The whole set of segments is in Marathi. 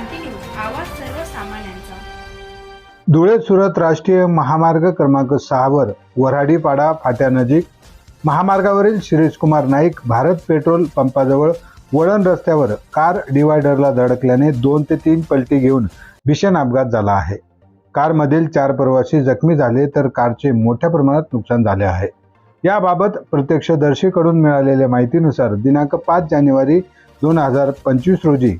क्रांती न्यूज आवाज सर्वसामान्यांचा. धुळे सुरत राष्ट्रीय महामार्ग क्रमांक सहावर वऱ्हाडीपाडा फाट्यानजीक महामार्गावरील शिरीषकुमार नाईक भारत पेट्रोल पंपाजवळ वळण रस्त्यावर कार डिवायडरला धडकल्याने दोन ते तीन पलटी घेऊन भीषण अपघात झाला आहे. कारमधील चार प्रवासी जखमी झाले तर कारचे मोठ्या प्रमाणात नुकसान झाले आहे. याबाबत प्रत्यक्षदर्शीकडून मिळालेल्या माहितीनुसार दिनांक पाच जानेवारी दोन हजार पंचवीस रोजी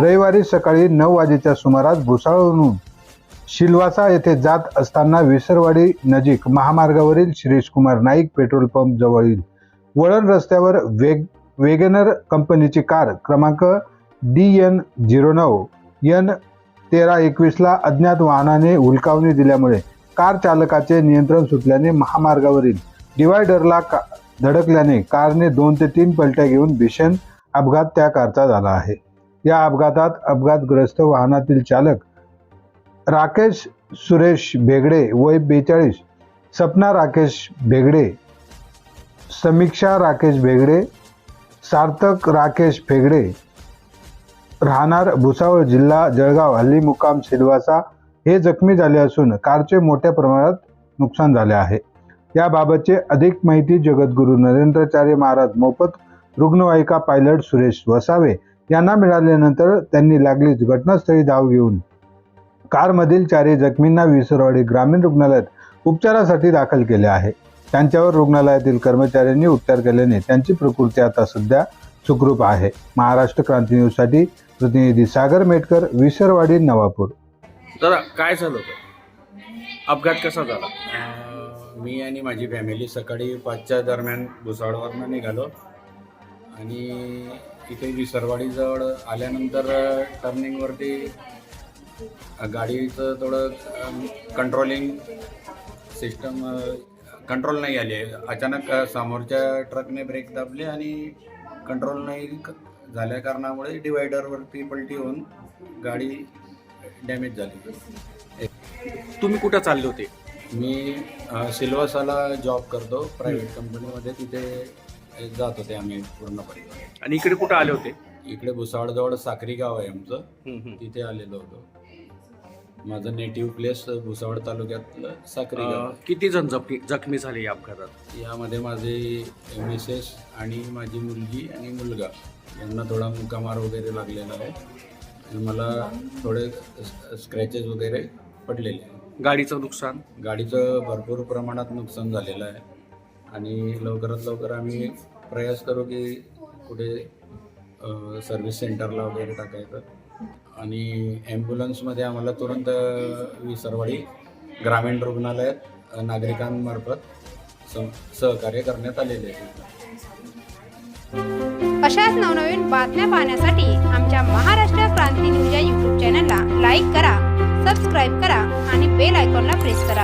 रविवारी सकाळी नऊ वाजेच्या सुमारास भुसाळून शिलवासा येथे जात असताना विसरवाडी नजीक महामार्गावरील शिरीष कुमार नाईक पेट्रोल पंप जवळील वळण रस्त्यावर वेग वेगनर कंपनीची कार क्रमांक डी एन झिरो नऊ एन तेरा एकवीसला अज्ञात वाहनाने हुलकावणी दिल्यामुळे कार चालकाचे नियंत्रण सुटल्याने महामार्गावरील डिवायडरला का धडकल्याने कारने दोन ते तीन पलट्या घेऊन भीषण अपघात त्या कारचा झाला आहे. या अपघातात अपघातग्रस्त वाहनातील चालक राकेश सुरेश भेगडे वय बेचाळीस सपना राकेश भेगडे समीक्षा राकेश भेगडे सार्थक राकेश फेगडे राहणार भुसावळ जिल्हा जळगाव हल्ली मुक्काम सिलवासा हे जखमी झाले असून कारचे मोठ्या प्रमाणात नुकसान झाले आहे. याबाबतचे अधिक माहिती जगद्गुरू नरेंद्राचार्य महाराज मोफत रुग्णवाहिका पायलट सुरेश वसावे यांना मिळाल्यानंतर त्यांनी लागलीच घटनास्थळी धाव घेऊन. कारमधील चारही जखमींना विसरवाडी ग्रामीण रुग्णालयात उपचारासाठी दाखल केले आहे. त्यांच्यावर रुग्णालयातील कर्मचाऱ्यांनी उपचार केल्याने त्यांची प्रकृती आता सध्या सुखरूप आहे. महाराष्ट्र क्रांती न्यूजसाठी प्रतिनिधी सागर मेटकर विसरवाडी नवापूर. दादा काय झालं होतं? अपघात कसा झाला? मी आणि माझी फॅमिली सकाळी पाचच्या दरम्यान भुसावळवरनं निघालो. आणि इथे विसरवाडीजवळ आल्यानंतर टर्निंगवरती गाडीचं थोडं कंट्रोलिंग सिस्टम कंट्रोल नाही आली अचानक समोरच्या ट्रकने ब्रेक दाबले आणि कंट्रोल नाही झाल्या कारणामुळे डिवायडरवरती पलटी होऊन गाडी डॅमेज झाली. तुम्ही कुठं चालले होते? मी सिल्वासाला जॉब करतो. प्रायव्हेट कंपनीमध्ये तिथे जात होते आम्ही पूर्णपणे. आणि इकडे कुठं आले होते? इकडे भुसावळजवळ साक्री गाव आहे आमचं. तिथे आलेलो होतो. माझं नेटिव्ह प्लेस भुसावळ तालुक्यातलं साक्री गाव. अं, किती जण जखमी जखमी झाले या अपघातात? यामध्ये माझे मिसेस आणि माझी मुलगी आणि मुलगा. यांना थोडा मुकामार वगैरे लागलेला आहे. आणि मला थोडे स्क्रॅचेस वगैरे पडलेले आहे गाडीचं नुकसान? गाडीचं भरपूर प्रमाणात नुकसान झालेलं आहे. आणि लवकरात लवकर आम्ही प्रयास करू की कुठे सर्व्हिस सेंटरला वगैरे टाकायचं. आणि ॲम्ब्युलन्समध्ये आम्हाला तुरंत विसरवाडी ग्रामीण रुग्णालयात नागरिकांमार्फत सं सहकार्य करण्यात आलेले आहे. अशाच नवनवीन बातम्या पाहण्यासाठी आमच्या महाराष्ट्र क्रांती न्यूज या यूट्यूब चॅनलला लाईक करा सबस्क्राईब करा आणि बेल आयकॉनला प्रेस करा.